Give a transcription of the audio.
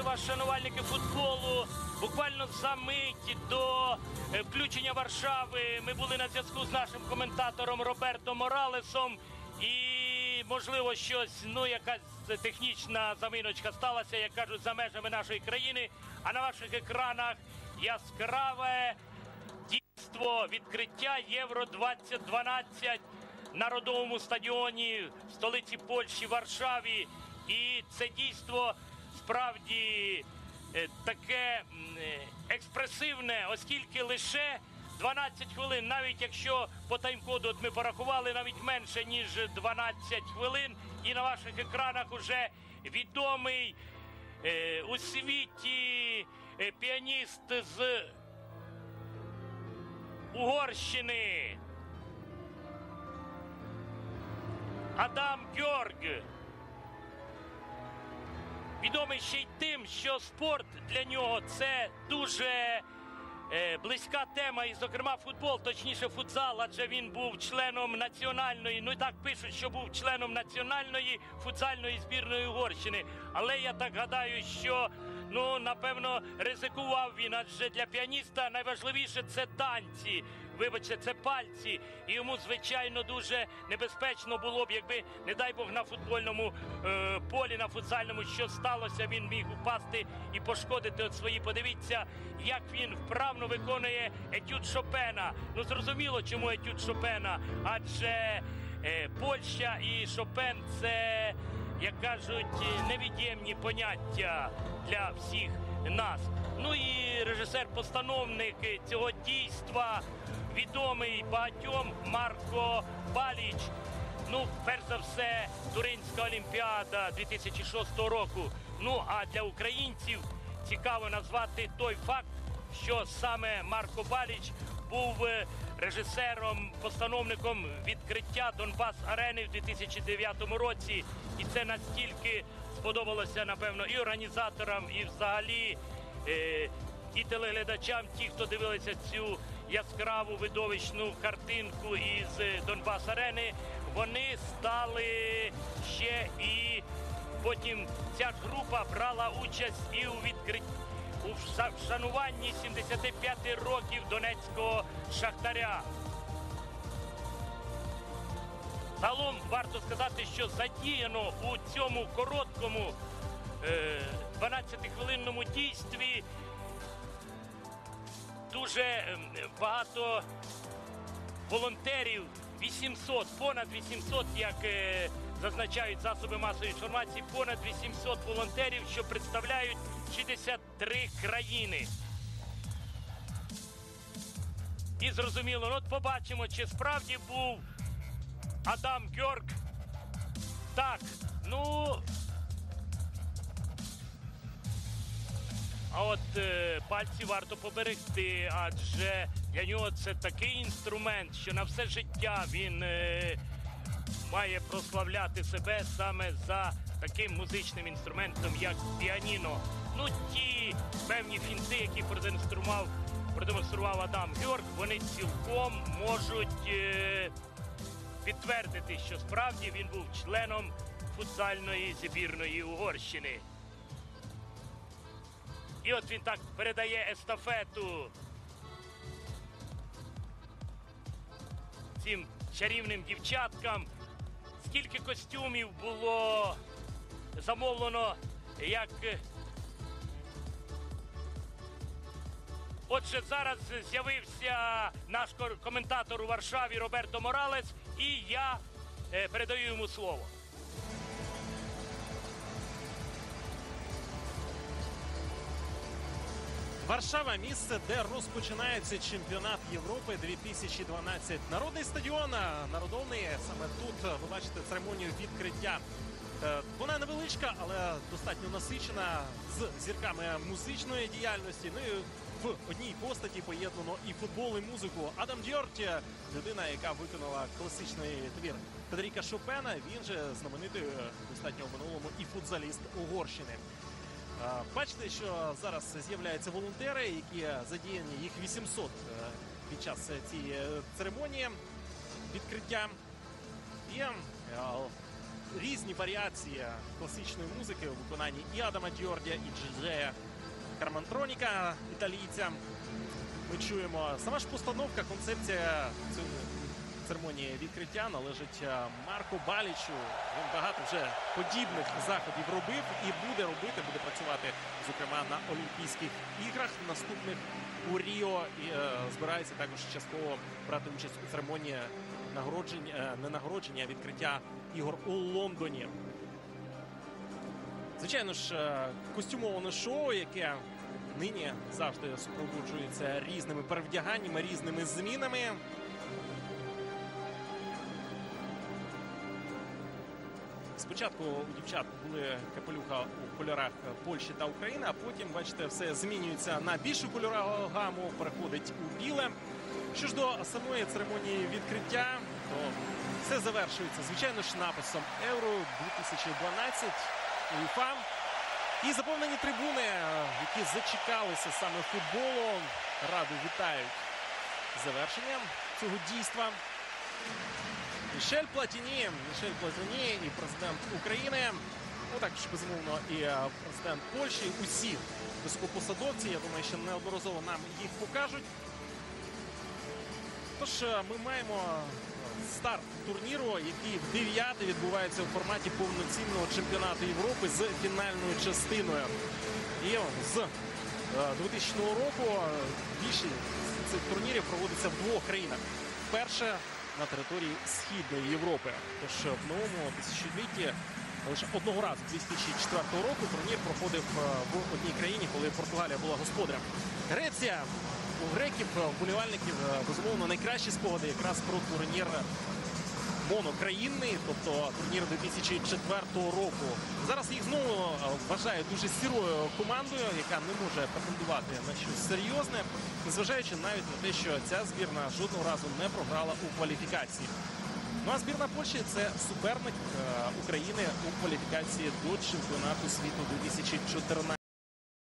Вітати вас, шанувальники футболу. Буквально за мить до е, включення Варшави ми були на зв'язку з нашим коментатором Роберто Моралесом. І можливо щось, ну якась технічна заминочка сталася, як кажуть, за межами нашої країни. А на ваших екранах яскраве дійство відкриття Євро 2012 на родовому стадіоні в столиці Польщі Варшаві. І це дійство справді е, таке е, експресивне, оскільки лише 12 хвилин, навіть якщо по тайм-коду от ми порахували навіть менше ніж 12 хвилин, і на ваших екранах уже відомий е, у світі піаніст з Угорщини. Адам Георг. Відомий ще й тим, що спорт для нього це дуже е, близька тема, і, зокрема, футбол, точніше, футзал, адже він був членом національної, ну і так пишуть, що був членом національної футзальної збірної Угорщини. Але я так гадаю, що ну напевно ризикував він, адже для піаніста найважливіше це танці. Вибачте, це пальці, і йому звичайно дуже небезпечно було б, якби, не дай Бог, на футбольному е, полі, на футзальному, що сталося, він міг упасти і пошкодити от свої. Подивіться, як він вправно виконує етюд Шопена. Ну зрозуміло, чому етюд Шопена, адже е, Польща і Шопен це, як кажуть, невід'ємні поняття для всіх нас. Ну і режисер-постановник цього дійства відомий багатьом Марко Баліч. Ну, перш за все, Туринська Олімпіада 2006 року. Ну а для українців цікаво назвати той факт, що саме Марко Баліч був е, режисером, постановником відкриття Донбас Арени в 2009 році. І це настільки сподобалося, напевно, і організаторам, і взагалі е, і телеглядачам, ті, хто дивилися цю яскраву видовищну картинку із е, Донбас Арени, вони стали ще і потім ця ж група брала участь і у відкритті у вшануванні 75 років Донецького шахтаря. Загалом варто сказати, що задіяно у цьому короткому е, 12-хвилинному дійстві дуже ем, багато волонтерів, 800, понад 800, як е, зазначають засоби масової інформації, понад 800 волонтерів, що представляють 63 країни. І зрозуміло, ну, от побачимо, чи справді був Адам Георг. Так, ну. А от е, пальці варто поберегти, адже для нього це такий інструмент, що на все життя він е, має прославляти себе саме за таким музичним інструментом, як піаніно. Ну, ті певні фінти, які продемонстрував, продемонстрував Адам Георг, вони цілком можуть е, підтвердити, що справді він був членом футзальної збірної Угорщини. І от він так передає естафету цим чарівним дівчаткам. Скільки костюмів було замовлено, як. е, Отже, зараз з'явився наш коментатор у Варшаві Роберто Моралес, і я е, передаю йому слово. Варшава місце, де розпочинається чемпіонат Європи 2012. Народний стадіон народовний. Саме тут ви бачите церемонію відкриття. Е, Вона невеличка, але достатньо насичена з зірками музичної діяльності. Ну і в одній постаті поєднано і футбол, і музику. Адам Дьорті, людина, яка виконала класичний твір Федеріка Шопена. Він же знаменитий е, достатньо в минулому і футзаліст Угорщини. А, Бачите, що зараз з'являються волонтери, які задіяні, їх 800 е, під час е, цієї е, церемонії відкриття. Є е, різні варіації класичної музики у виконанні і Адама Дьордя, і Джея Кармантроніка, італійця. Ми чуємо сама ж постановка, концепція цієї церемонії відкриття належить е, Марку Балічу. Він багато вже подібних заходів робив і буде робити, буде працювати, зокрема на Олімпійських іграх наступних у Ріо. І е, збирається також частково брати участь у церемонії нагородження, е, не нагородження, а відкриття ігор у Лондоні. Звичайно ж, е, костюмоване шоу, яке нині завжди супроводжується різними перевдяганнями, різними змінами. Спочатку у дівчат були капелюха у кольорах Польщі та України, а потім, бачите, все змінюється на більшу кольорову гаму, переходить у біле. Що ж до самої церемонії відкриття, то все завершується, звичайно ж, написом Євро 2012 УЄФА. І заповнені трибуни, які зачекалися саме футболу, раду вітають завершенням цього дійства. Мішель Платіні, Мішель Платіні і президент України. Ну також безумовно і е, президент Польщі. Усі високопосадовці. Я думаю, що неодноразово нам їх покажуть. Тож е, ми маємо е, старт турніру, який в дев'яте відбувається у форматі повноцінного чемпіонату Європи з фінальною частиною. І з е, 2000 року більшість цих турнірів проводиться в двох країнах. Перше на території Східної Європи. Тож в новому тисячолітті лише одного разу 2004 року турнір проходив е, в одній країні, коли Португалія була господарем. Греція у греків, е, вболівальників, е, безумовно, найкращі спогади якраз про турнір монокраїнний, тобто турнір 2004 року. Зараз їх знову е, вважають дуже сірою командою, яка не може претендувати на щось серйозне, незважаючи навіть на те, що ця збірна жодного разу не програла у кваліфікації. Ну а збірна Польщі це суперник е, України у кваліфікації до чемпіонату світу 2014.